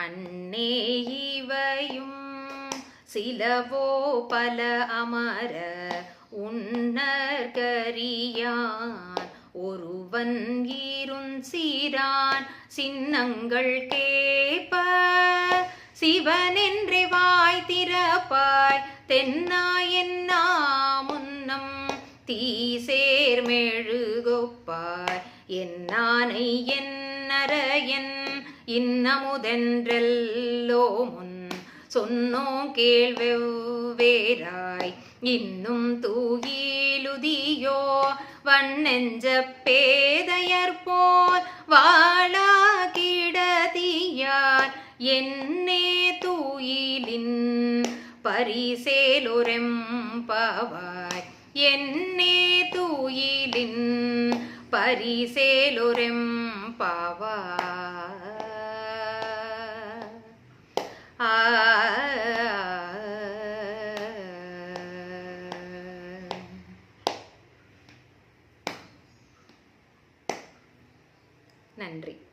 அன்னே இவையும் சிலவோ பல அமர உன்னர்கரியான் ஒருவன் இருஞ்சீரான் சின்னங்கள் கேப்ப. சிவனென்றே வாய் திறப்பாய் தென்னாயென்னா முன்னம் தீசேர்மெழுகொப்பாய் என்னானை என்னரையன் இன்னமுதென்றெல்லோ முன் சொன்னோ கேள்வெவ்வேராய் இன்னும் தூகிலுதியோ வண்ணெஞ்ச பேதையற்போல் வாழா கிடதியார். என்னே தூயிலின் பரிசேலொரெம்பவாய் என்னே தூயிலின் பரிசேலொரெம்பவாய் நன்றி.